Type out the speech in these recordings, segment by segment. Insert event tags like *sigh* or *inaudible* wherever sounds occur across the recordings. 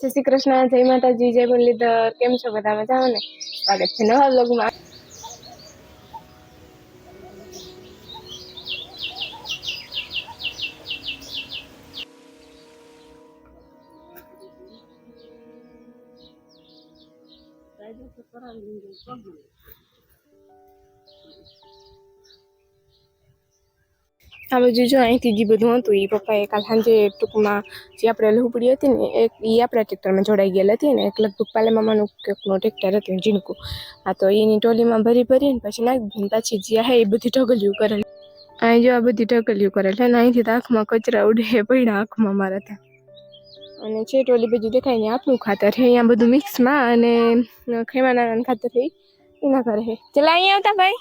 જય શ્રી કૃષ્ણ, જય માતાજી, જય મુરલીધર, કેમ છો બધા મજામાં ને? સ્વાગત છે નવા વ્લોગમાં. આ બધું જો અહીંથી જે બધું હતું એ પપ્પાએ કાલ સાંજે ટૂંકમાં જે આપણે લહુપડી હતી ને એક એ આપણા ટ્રેક્ટરમાં જોડાઈ ગયેલ હતી ને, એક લગભગ પાલે મામાનું કંઈકનું ટ્રેક્ટર હતું, ઝીણકું. આ તો એની ટોલીમાં ભરી ભરીને પછી નાખી પાછી જે હે એ બધી ઢગલિયું કરેલ. અહીં જો આ બધી ઢગલિયું કરેલ છે અને અહીંથી આંખમાં કચરા ઉડે પડ્યા આંખમાં મારા ત્યાં. અને છે ટોલી બધું દેખાય ને આપણું ખાતર છે અહીંયા બધું મિક્સમાં અને ખેમાના ખાતર છે એના ઘરે છે ચલા, અહીંયા આવતા ભાઈ.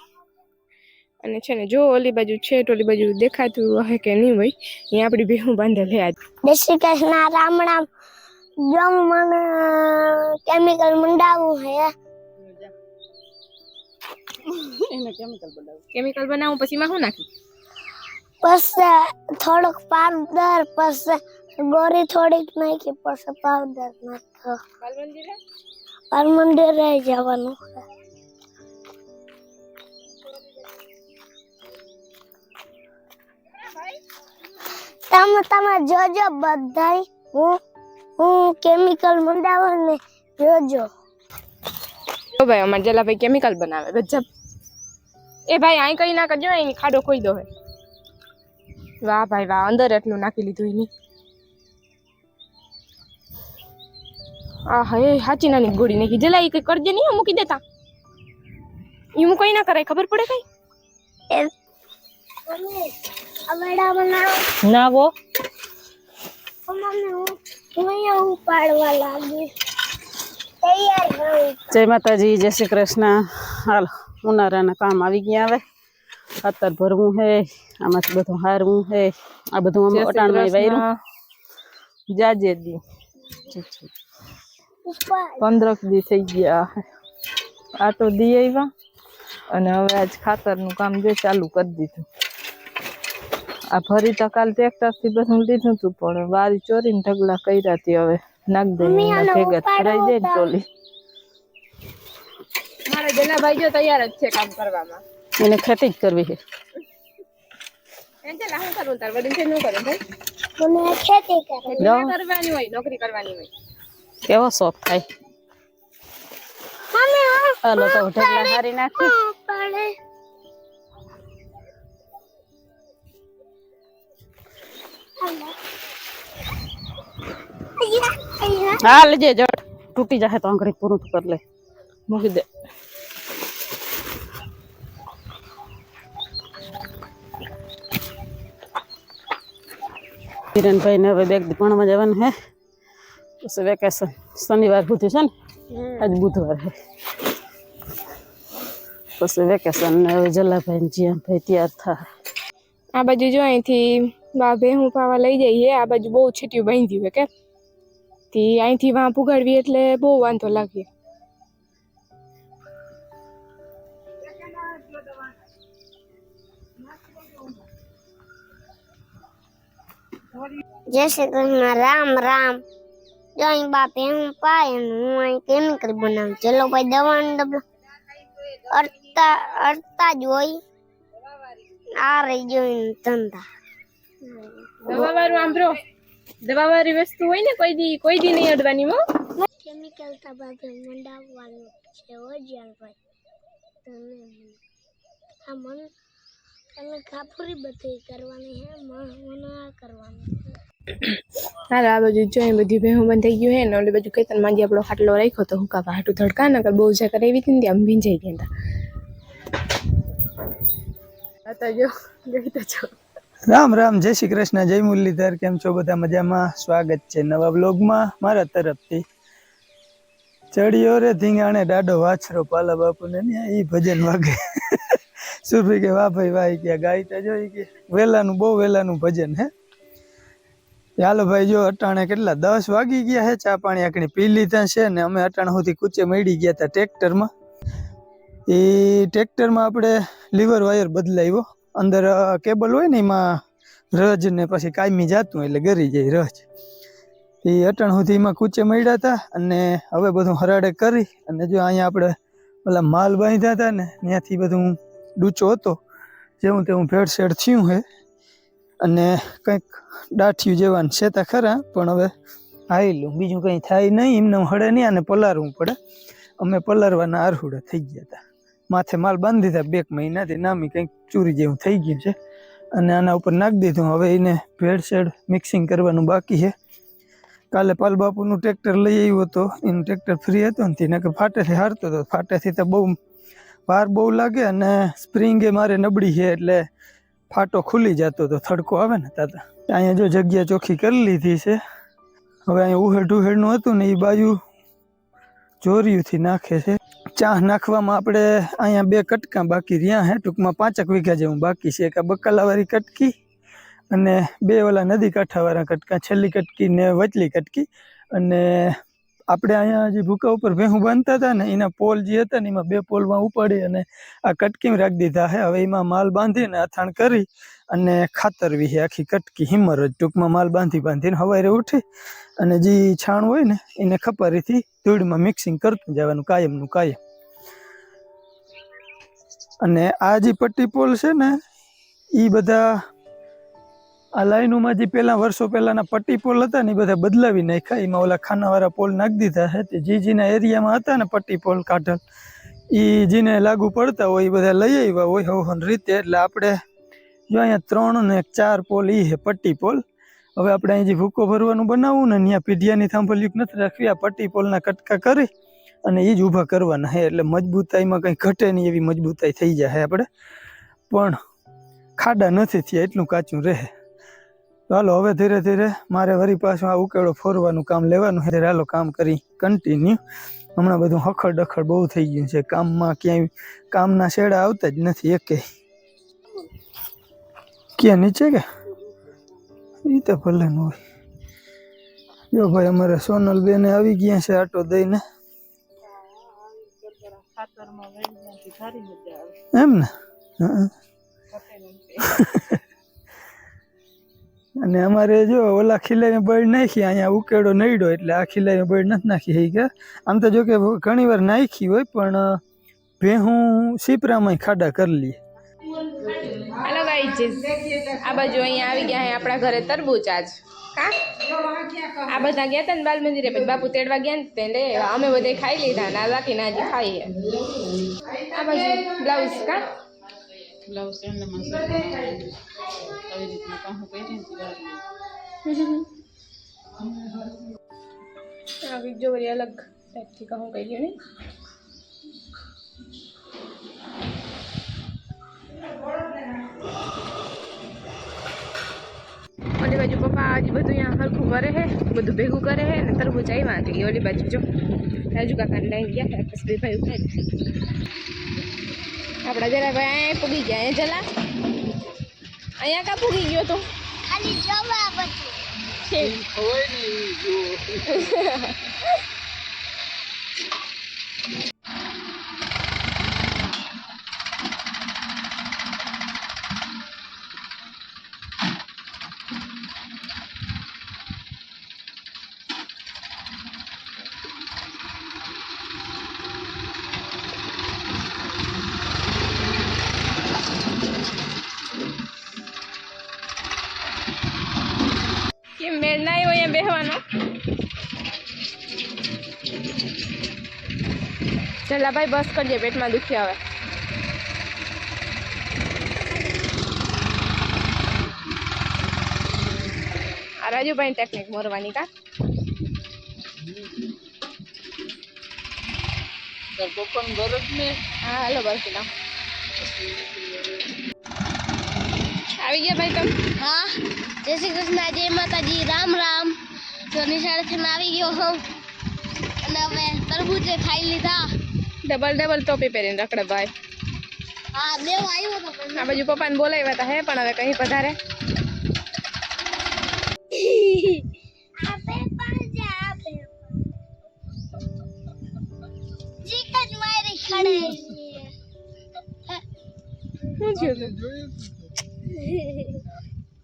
અને છે ને જો ઓલી બાજુ છે તો ઓલી બાજુ દેખાતું હશે કે નહીં હોય અહીંયા આપણી ભેહું બાંધેલ હે આજ. જય શ્રી કૃષ્ણ રામ રામ. જો મને કેમિકલ મંડાવું હે. કેમિકલ બનાવું. પછી માં શું નાખી? પછી થોડોક પાવડર પછી ગોરી થોડીક નાખી પછી પાવડર નાખો. કાલ મંદિરે પર મંદિરે જવાનું તમે તમે જોજો બધાય. હું હું કેમિકલ મંડાવું ને જોજો. તો ભાઈ અમાર જલાભાઈ કેમિકલ બનાવે. ગજબ. એ ભાઈ અહીં કઈ ના કરજો એની ખાડો ખોઈ દો વાહ ભાઈ વાહ અંદર એટલું નાખી લીધું એની. આ હે હાચી નાની ગોળી નાખી. જલા એ કઈ કરજે નહીં મૂકી દેતા. એ હું કઈ ના કરાય ખબર પડે કઈ? અવેડા બનાવો ના વો. મમ્મી હું હું અહીંયા ઉપાડવા લાગી તૈયાર રહું જય માતાજી જય શ્રી કૃષ્ણ. હાલ ઉનાળાના કામ આવી ગયા હવે. ખાતર ભરવું હે આમાંથી બધું હારવું હે. આ બધું અમે અટાણમાં વાયરું. જાજે દી. પંદરક દી થઈ ગયા આટો દી આવ્યા અને હવે આજ ખાતરનું કામ જો ચાલુ કરી દીધું. આ ફરી તો કાલ ટ્રેક્ટરથી બધું લીધું તું પણ વારી ચોરીને ઢગલા કર્યા હતી હવે. નાખ દે ભેગા કરાઈ દે જાય ને ટોલી. મારા જલાભાઈ જો તૈયાર જ છે કામ કરવામાં. એને ખેતી જ કરવી છે. એમ છે કરું તાર વડીલ છે શું કરું ભાઈ? મને ખેતી કરે. જાઓ. ના કરવાની હોય નોકરી કરવાની હોય. કેવો શોખ થાય. હાલો તો ઢગલા હારી નાખી હા લેજે જડ તૂટી જશે તો આંગળી પૂરું કરી લે. મૂકી દે. કિરણભાઈ ને હવે બેગ ભણવા જવાનું હે. પછી વેકેશન શનિવાર સુધી છે ને? આજ બુધવાર હે. પછી વેકેશન ને હવે જલાભાઈ ને જીયાભાઈ તૈયાર થાય આ બાજુ જો અહીંથી બા ભેહું પાવા લઈ જઈએ. આ બાજુ બહુ છીટ્યું બાંધ્યું હોય કે? થી અહીંથી વાં પુગાડવી એટલે બહુ વાંધો લાગે. જય શ્રી કૃષ્ણ. રામ રામ. જો અહીં બાપે હું પાય હું અહીં કેમિકલ બનાવું. ચલો ભાઈ દવાનો ડબલો અડતા અડતા જ હોય. આ રહી જોઈને ધંધા. દવા વાળું આમ બ્રો દવા વાળી વસ્તુ હોય ને કોઈ દી કોઈ દી નહીં અડવાની હો. કેમિકલ તો મંડાવવાનું છે હો ભાઈ તમે આ મન તમે ખાફુરી બધી કરવાની હે મને આ કરવાનું હાલ આ બાજુ જોઈ બધી ભેહું બંધ થઈ ગયું હે ને ઓલી બાજુ કેતન માંજી આપણો ખાટલો રાખ્યો તો હું કાપા હાટું ધડકા નકર બહુ જા કરાવી હતી ને ત્યાં આમ ભીંજાઈ ગયા હતા. જો જોઈ તો છો. રામ રામ, જય શ્રી કૃષ્ણ, જય મુરલીધર, કેમ છો બધા મજામાં? સ્વાગત છે નવા બ્લોગમાં મારા તરફથી. ચડિયો રે ધીંગાણે દાડો વાછરો પાલા બાપુને ઈ ભજન વાગે. સુરભી કે, વાહ ભાઈ, વાહ ગયા ગાયતા જો કે વહેલાનું બહુ વહેલાનું ભજન હે. ચાલો ભાઈ, જો અટાણે કેટલા, દસ વાગી ગયા હે ચા પાણી આકણી પી લીધા છે ને અમે અટાણા સુધી કૂચે મળી ગયા હતા ટ્રેક્ટરમાં. એ ટ્રેક્ટરમાં આપણે લીવર વાયર બદલાવ્યો. અંદર કેબલ હોય ને એમાં રજ ને પછી કાયમી જાતું એટલે ગરી જાય રજ. એ અટણ સુધીમાં કૂચે મળ્યા હતા અને હવે બધું હરાડે કરી અને જો અહીંયા આપણે ઓલા માલ બાંધ્યા હતા ને, ત્યાંથી બધું ડૂચો હતો, જેવું તેવું ભેળસેળ થયું છે અને કંઈક દાઠિયું જેવાનું છે તા ખરા, પણ હવે આવેલું બીજું કંઈ થાય નહીં, એમને હળે નહીં અને પલારવું પડે. અમે પલારવાના આરહુડા થઈ ગયા હતા. માથે માલ બાંધી દીધા બે મહિનાથી નામી કંઈક ચૂરી જેવું થઈ ગયું છે. અને આના ઉપર નાખી દીધું. હવે એને ભેળસેળ મિક્સિંગ કરવાનું બાકી છે. કાલે પાલ બાપુનું ટ્રેક્ટર લઈ આવ્યું હતો એનું ટ્રેક્ટર ફ્રી હતું ને તેને કે ફાટેથી હારતો હતો ફાટેથી તો બહુ વાર બહુ લાગે અને સ્પ્રિંગ મારે નબળી છે એટલે ફાટો ખુલી જતો હતો થડકો આવે ને તાતા. અહીંયા જો જગ્યા ચોખ્ખી કરી લીધી છે. હવે અહીંયા ઉહેડ ઉહેડનું હતું ને એ બાજુ જોરિયુંથી નાખે છે. ચા નાખવામાં આપણે અહીંયા બે કટકા બાકી રહ્યા હે. ટૂંકમાં પાંચક વીઘા જેવું બાકી છે. એક આ બકાલાવાળી કટકી અને બે ઓલા નદી કાંઠાવાળા કટકા, છેલ્લી કટકી ને વચલી કટકી. અને આપણે અહીંયા જે ભૂકા ઉપર ભેહું બાંધતા હતા ને, એના પોલ જે હતા ને, એમાં બે પોલમાં ઉપાડી અને આ કટકીમાં રાખી દીધા છે હવે એમાં માલ બાંધીને અથાણ કરી અને ખાતરવી છે આખી કટકી, હિમર જ. ટૂંકમાં માલ બાંધી બાંધીને હવારે ઉઠી અને જે છાણ હોય ને, એને ખપારીથી ધૂળમાં મિક્સિંગ કરતું જવાનું, કાયમનું કાયમ. અને આ જે પટ્ટી પોલ છે ને એ બધા આ લાઈનોમાં જે પહેલા વર્ષો પહેલાના પટ્ટી પોલ હતા ને એ બધા બદલાવી નાખ્યા. એમાં ઓલા ખાનાવાળા પોલ નાખી દીધા છે તે જે જેના એરિયામાં હતા ને પટ્ટી પોલ કાઢલ એ જેને લાગુ પડતા હોય એ બધા લઈ આવ્યા હોય હવન રીતે. એટલે આપણે જો અહીંયા ત્રણ ને ચાર પોલ એ છે, પટ્ટી પોલ. હવે આપણે અહીં જે ભૂકો ભરવાનું બનાવવું ને ત્યાં પીઢિયાની થાંભલિયું નથી રાખવી. આ પટ્ટી પોલના કટકા કરી અને એ જ ઊભા કરવાના છે એટલે મજબૂતાઈમાં કંઈ ઘટે નહીં એવી મજબૂતાઈ થઈ જાય આપણે. પણ ખાડા નથી થયા, એટલું કાચું રહે. ચાલો હવે ધીરે ધીરે મારે વરી પાછું આ ઉકેળો ફોરવાનું કામ લેવાનું છે હાલો, કામ કરી કન્ટિન્યુ હમણાં બધું હખડ ડખડ બહુ થઈ ગયું છે. કામમાં ક્યાંય, કામના શેડા આવતા જ નથી એકે. ક્યાં, નીચે કે? એ તો ભલે ન હોય. જો ભાઈ, અમારે સોનલ બેને આવી ગયા છે આટો દઈને. એમ ને હં. અને અમારે જો ઓલા ખીલામાં બળ નાખી અહીંયા ઉકેડો નડ્યો એટલે આ ખીલામાં બળ નથી નાખી હઈ કે આમ તો જો કે ઘણી વાર નાખી હોય પણ ભેહું સીપરામાં ખાડા કરી લઈએ હેલો ગાઈ આ બાજુ અહીંયા આવી ગયા આપણા ઘરે તરબૂચ આજ. કા આ બધા ગયા હતા ને બાલ મંદિરે પછી બાપુ તેડવા ગયા ને તેને અમે બધે ખાઈ લીધા ને આ બાકી ના હજી ખાઈએ આ બાજુ બ્લાઉઝ કા બ્લાઉઝ એમનેમાં સીવવાનું. આવી રીતના કામ કરીને સીવવાનું. આ બીજો વળી અલગ ટાઈપથી કહું કહી ગયો ને પપ્પા આજે બધું અહીંયા હરખું કરે છે બધું ભેગું કરે છે ને તરબૂચ આવ્યા હતી ઓલી બાજુ જો રાજુ કાકાને લઈને ગયા હતા પછી બે ભાઈ આપણા જરા ભાઈ અહીંયા પૂગી ગયા. અહીંયા જલા. અહીંયા કા પૂગી ગયો તો? ખાલી *laughs* ચલા ભાઈ બસ કરજે પેટમાં દુખી આવે. આ રાજુભાઈ ટેકનિક મોરવાની કા? હા હલો બરફી ના આવી ગયા ભાઈ તમે? હા જય શ્રી કૃષ્ણ જય માતાજી રામ રામ. તો નિશાળેથી આવી ગયો હું અને હવે તરબૂચે ખાઈ લીધા. ડબલ ડબલ ટોપી પહેરીને રખડે ભાઈ હા દેવ આવ્યો તો પણ આ બાજુ પપ્પાને બોલાવ્યા હતા હે પણ હવે કઈ પધારે?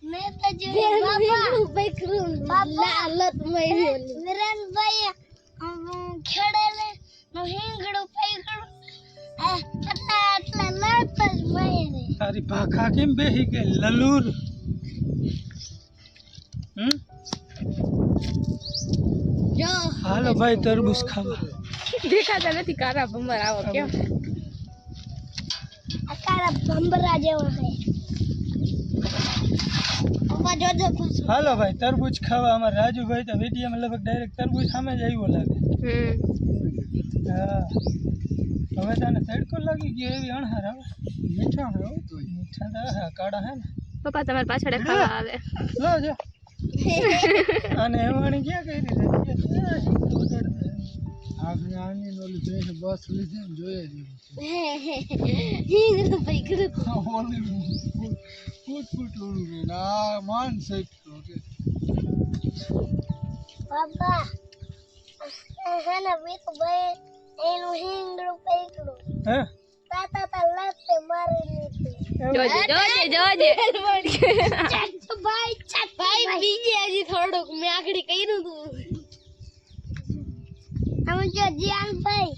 મેં તો જોયું બાપા બેકરૂમ લાલત મરી વિરેનભાઈ ખેડેલે નો હિંગડું તારી ભાખા કેમ બેહી ગઈ લલુર હમ જો હાલો ભાઈ તરબૂચ ખાવા દેખાતા નથી કારા ભમર આવો કેમ આ કાળા ભંબરા જેવા છે પપ્પા જોજો પાછું હાલો ભાઈ તરબૂચ ખાવા અમારે રાજુભાઈ તો વિડીયોમાં લગભગ ડાયરેક્ટ તરબૂચ સામે જ આવ્યો લાગે હમ હા હવે તને તડકો લાગી ગયો એવી અણહાર આવે. મીઠા હે હો તોય. મીઠા તો હા કાળા હે ને. પપ્પા તમારી પાછળ ખાવા આવે. લો જો. અને એવાણી ક્યાં કરી આપણે આની ઓલી બેન બસ લીધી ને જોઈએ હિંગડું પૈકડું. ફૂટ ફૂટ ઓલું બેન. આ માન સહિત બાબા હે ને વીરભાઈ એનું હિંગડું પૈકડું હે તાતા તા લાતે મારી લીધી જોજે જોજે જોજે ભાઈ ચક ભાઈ બીજે હજી થોડુંક મેં આગળ કર્યું તું અમે જો જીયાન ભાઈ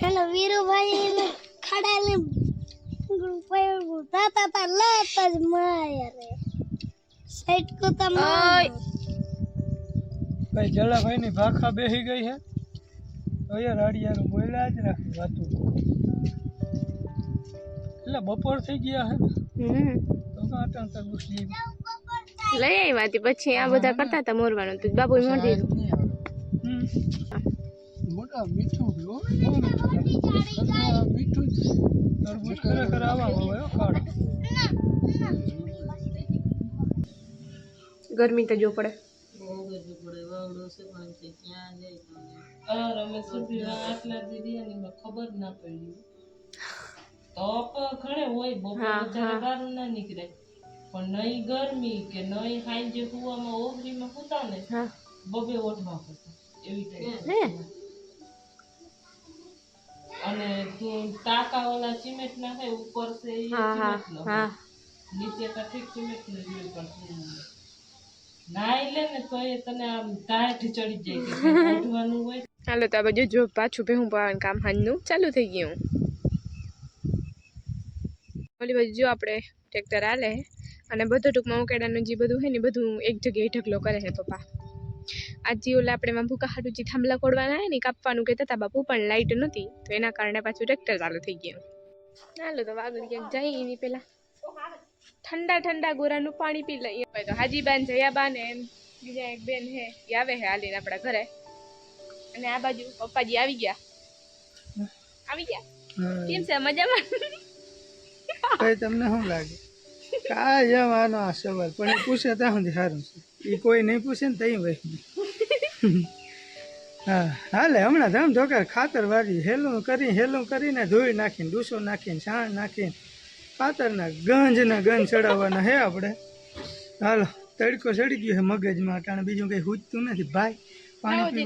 હેલો વીરુભાઈ એને ખડાલે પડ્યું તાતા તા લાત જ મારે સેટ કો તમે ઓય ભાઈ જલાભાઈ ની ભાખા બેહી ગઈ હે તો યાર રાડિયાનું બોલ્યા જ રાખે વાતું. એટલે બપોર થઈ ગયા હે તો કાંટા તરબૂચ લઈ લઈ આવ્યા હતી પછી આ બધા કરતા હતા મોરવાનું. તો બાબુ મોઢ. મોટા મીઠું તરબૂચ ખરેખર આવા હોય ગરમી તો જો પડે. ખબર ના પડી. તો પણ ઘણે હોય બપોર હા, બહાર ના નીકળે. પણ નહીં ગરમી કે નહીં સાંજે કુવામાં ઓગરીમાં સુતા ને બબે ઓઢવા પડતા એવી ટાઈપ અને તું ટાકા ઓલા સિમેન્ટ ના થાય ઉપર છે એ સિમેન્ટ નો નીચે તો ઠીક સિમેન્ટનું જોઈએ પણ નાઈ લે ને તો એ તને આમ તાઠ ચડી જાય કે ઉઠવાનું હોય હાલો, તો આ બાજુ જો પાછું ભેહું પાવાનું કામ હાજનું ચાલુ થઈ ગયું. ઓલી બાજુ જો આપણે ટ્રેક્ટર આલે અને બધું ટૂંકમાં ઉકેડાનું જે બધું હોય ને બધું એક જગ્યાએ ઢગલો કરે છે પપ્પા. આજે ઓલા આપણે એમાં ભૂકા હાટું જે થાંભલા કોડવાના હોય ને કાપવાનું કહેતા હતા, બાપુ, પણ લાઇટ નહોતી, તો એના કારણે પાછું ટ્રેક્ટર ચાલુ થઈ ગયું. હાલો, તો આગળ ક્યાંક જઈએ એની પહેલાં. ઠંડા ઠંડા ગોરાનું પાણી પી લઈએ. તો હાજીબાન, જયાબાન એમ, બીજા એક બેન હે એ આવે હે હાલીને આપણા ઘરે. અને આ બાજુ પપ્પાજી આવી ગયા. આવી ગયા. કેમ છે? મજામાં? કઈ તમને શું લાગે? કા જવાનો આ સવાલ. પણ એ પૂછે ત્યાં સુધી સારું છે. એ કોઈ નહીં પૂછે ને તઈ ભાઈ હા હાલે હમણાં ધામ ધોકાર ખાતર વાળી હેલું કરી હેલું કરીને ધોઈ નાખીને ડૂસો નાખીને છાણ નાખીને ખાતરના ગંજના ગંજ ચડાવવાના હે આપણે. હાલો તડકો ચડી ગયો છે મગજમાં કારણ બીજું કંઈ હૂજતું નથી. ભાઈ પાણી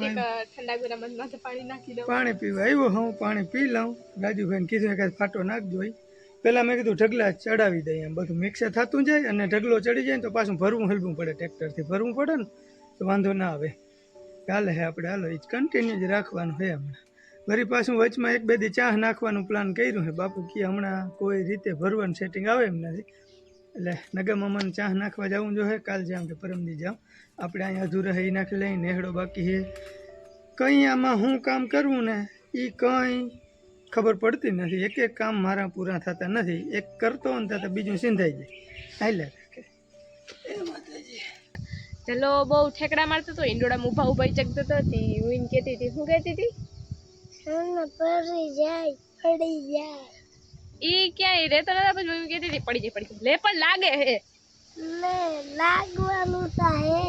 ઠંડા ગોરામાં માથે પાણી નાખી દઉં. પાણી પીવા આવ્યો હું પાણી પી લઉં. રાજુભાઈને કીધું એકાદ ફાટો નાખજો. પહેલા મેં કીધું ઢગલા ચડાવી દઈએ એમ. બધું મિક્સર થતું જાય અને ઢગલો ચડી જાય ને તો પાછું ભરવું હલવું પડે ટ્રેક્ટરથી ભરવું પડે ને તો વાંધો ના આવે. ચાલે હે આપણે હાલો એ કન્ટિન્યુ જ રાખવાનું છે હમણાં. વરી પાછું વચમાં એક બે દી ચાહ નાખવાનું પ્લાન કર્યું છે બાપુ કે હમણાં કોઈ રીતે ભરવાનું સેટિંગ આવે એમ નથી. એટલે નગર મામાને ચાહ નાખવા જવું જોઈએ કાલ જામ કે પરમદી જાઉં. આપણે અહીંયા અધૂરા હઈ નાખી લઈ નેહડો બાકી છે કંઈ આમાં હું કામ કરવું ને એ કંઈ ખબર પડતી નથી. એક એક કામ મારા પૂરા થતા નથી. એક કરતો ને તો બીજું સિંધાઈ જાય. હાલે રાખે એ માતાજી ચલો બહુ ઠેકડા મારતો તો ઈંડોળા ઊભા ઊભા ચકતો હતો તે હું એને કહેતી હતી શું કહેતી હતી? પડી જાય પડી જાય. ઈ ક્યાંય રહેતો નતો પછી મમ્મી કહેતી હતી પડી જાય પડી જાય લે પણ લાગે હે. લે લાગવાનું તા હે.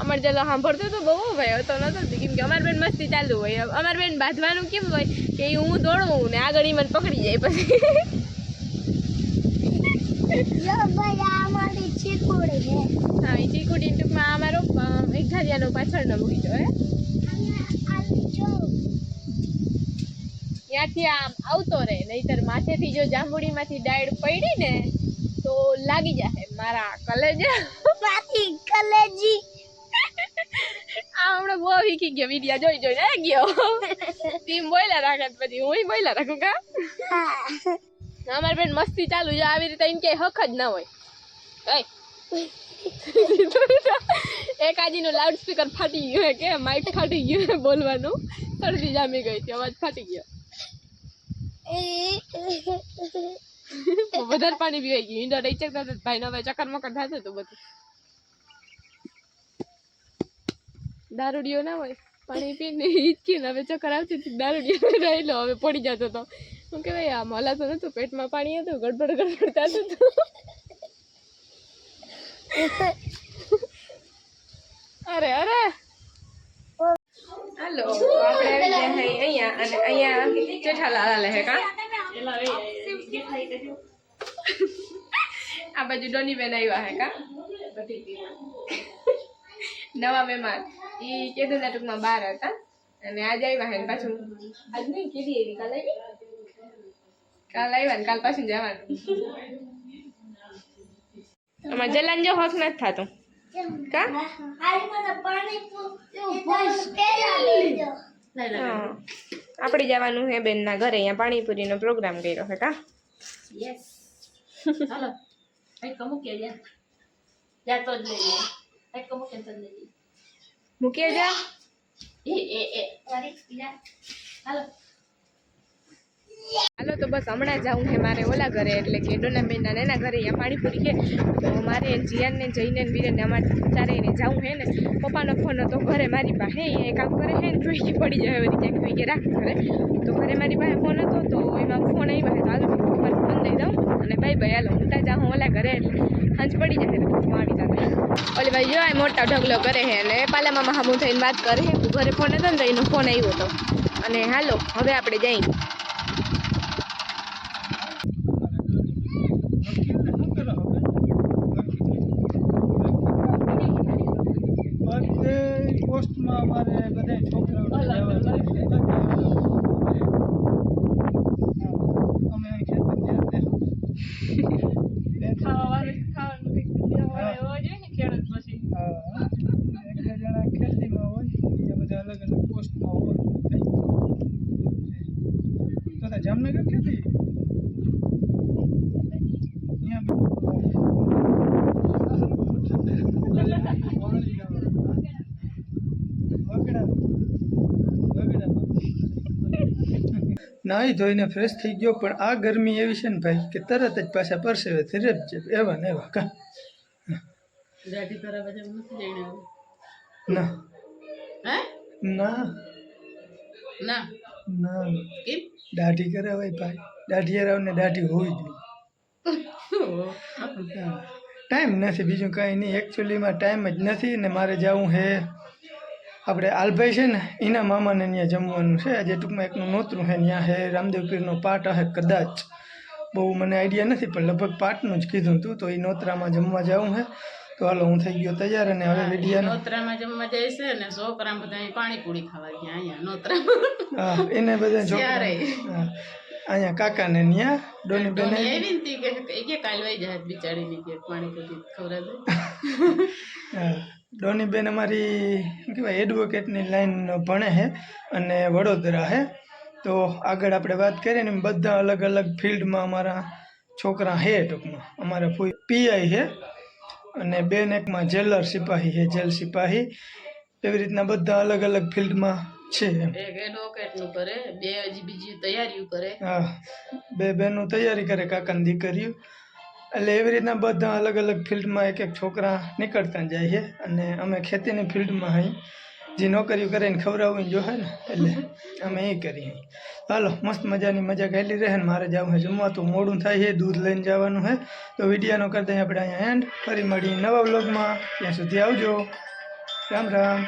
અમાર ચલો સાંભળતો તો બહુ ભય હતો નતો કેમ કે અમાર બેન મસ્તી ચાલુ હોય. અમાર બેન બાંધવાનું કેમ હોય? કે ઈ હું દોડું ને આગળ ઈ મને પકડી જાય પછી. જો ભાઈ આ ચીકુડી હે. હા એ ચીકુડી ટૂંકમાં અમારો એક પાછળ પાછળનો બગીચો હે. ત્યાંથી આમ આવતો રહે. નહીતર માથેથી જો જાંબુડીમાંથી ડાયડ પડી ને તો લાગી જશે મારા કલેજ. કલેજી. આ હમણાં બહુ વીખી ગયો. વિડિયા જોઈ જોઈ આ ગયો. ટીમ બોયલા રાખે પછી હું બોયલા રાખું કા? અમારી બેન મસ્તી ચાલુ છે. આવી રીતે એમ કે હક જ ના હોય. કઈ? એક આજીનું લાઉડ સ્પીકર ફાટી ગયું કે? માઇક ફાટી ગયું બોલવાનું. શરદી જામી ગઈ હતી. અવાજ ફાટી ગયો. *laughs* વધારે પાણી પીવાઈ ગયું. ઈંડો રહી ચકતા હતા. ભાઈ હવે ચક્કર મકર થતું હતું બધું. દારૂડિયો ના હોય. પાણી પીને હિચકી ને હવે ચક્કર આવતી હતી. દારૂડિયો રહેલો હવે પડી જતો હતો હું કે ભાઈ આમ હલાતો નતું પેટમાં પાણી હતું. ગડબડ ગડબડ થતું હતું. *laughs* અરે અરે! હાલો આપણે અહીંયા અને અહીંયા જેઠાલાલ લે હે કા? આ બાજુ ડોની બેન આવ્યા હે કા? નવા મહેમાન. એ કેદુના ટૂંકમાં બાર હતા અને આજ આવ્યા હે પાછું. આજ નહીં કીધી એવી કાલ આવી કાલ આવ્યા ને કાલ પાછું જવાનું. આમાં જલાન જો હક નથી થતું. કા? હા. આપણે જવાનું હે બેનના ઘરે અહીંયા પાણીપુરીનો પ્રોગ્રામ કર્યો છે કા? મૂકી જા હાલો હાલો, તો બસ હમણાં જાઉં છે મારે ઓલા ઘરે, એટલે કે ડોના બેનના એના ઘરે અહીંયા પાણીપુરી છે. તો મારે જીયાનને જઈને વીરેને અમારે ચારેયને જાઉં છે ને, પપ્પાનો ફોન હતો ઘરે મારી પાસે, એ કામ કરે છે ને, જોઈ પડી જાય હવે ક્યાંક એ કે રાખ ઘરે. તો ઘરે મારી પાસે ફોન હતો, તો એમાં ફોન આવ્યા તો હાલો પપ્પાને ફોન લઈ દઉં અને બાય બાય હાલો, હું ત્યાં હું ઓલા ઘરે, એટલે હાંજ પડી જાય એટલે હું આવી જતા ઓલી ભાઈ જો મોટા ઢગલો કરે છે અને પાલામાં મહામું થઈને વાત કરે છે ઘરે ફોન હતો ને, તો એનો ફોન આવ્યો હતો. અને હાલો, હવે આપણે જઈએ બધે પોસ્ટમાં અમારે બધા છોકરાઓને જવા છે. અમે અહીં ખેતર જ્યાં તે હા. એક બે જણા ખેતીમાં હોય બીજા બધા અલગ અલગ પોસ્ટમાં હોય તો તો જામનગર ખેતી અહીંયા નાહી ધોઈને ફ્રેશ થઈ ગયો પણ આ ગરમી એવી છે ને ભાઈ કે તરત જ પાછા પરસેવે ધીરે છે એવા ને એવા કા? દાઢી. ના. ના. ના. ના. કેમ? દાઢી કરાવાય ભાઈ. દાઢિયારાવને દાઢી હોવી જોઈએ. ટાઈમ નથી બીજું કાંઈ નહીં. એકચ્યુઅલીમાં ટાઈમ જ નથી ને મારે જવું હે આપણે આલભાઈ છે ને એના મામાને ત્યાં જમવાનું છે. આજે ટૂંકમાં એકનું નોતરું છે ત્યાં હે રામદેવ પીરનો પાઠ હે કદાચ. બહુ મને આઈડિયા નથી પણ લગભગ પાઠનું જ કીધું હતું તો એ નોતરામાં જમવા જવું હે. તો હાલો હું થઈ ગયો તૈયાર અને હવે વિડિયા નોતરામાં જમવા જાય છે ને છોકરા બધા પાણીપુરી ખાવા ગયા અહીંયા નોતરામાં. હા એને બધા છોકરા અહીંયા. અહીંયા કાકાને ત્યાં ડોની બેન ધોની આવી કે કે કાલવાઈ વહી બિચારી ની કે પાણીપુરી ખવરાવે હા. ડોની બેન અમારી શું કહેવાય એડવોકેટની લાઈન ભણે છે અને વડોદરા છે. તો આગળ આપણે વાત કરીએ ને બધા અલગ અલગ ફિલ્ડમાં અમારા છોકરા છે ટૂંકમાં. અમારા ફૂઈ પીઆઈ છે અને બેન એકમાં જેલર સિપાહી છે જેલ સિપાહી. એવી રીતના બધા અલગ અલગ ફિલ્ડમાં છે એક એડવોકેટ કરે બે હજી બીજી તૈયારીઓ કરે. હા બે બહેનો તૈયારી કરે કાકાની દીકરીઓ. એટલે એવી રીતના બધા અલગ અલગ ફિલ્ડમાં એક એક છોકરા નીકળતા જાય છે. અને અમે ખેતીની ફિલ્ડમાં અહીં જે નોકરીઓ કરીને ખવડાવવી જોઈએ ને એટલે અમે એ કરીએ. હાલો, મસ્ત મજાની મજા ગયેલી રહે ને મારે જવું છે જમવા. તો મોડું થાય છે, દૂધ લઈને જવાનું છે તો વિડીયાનો કરતા આપણે અહીંયા એન્ડ ફરી મળીએ નવા બ્લોગમાં ત્યાં સુધી આવજો. રામ રામ.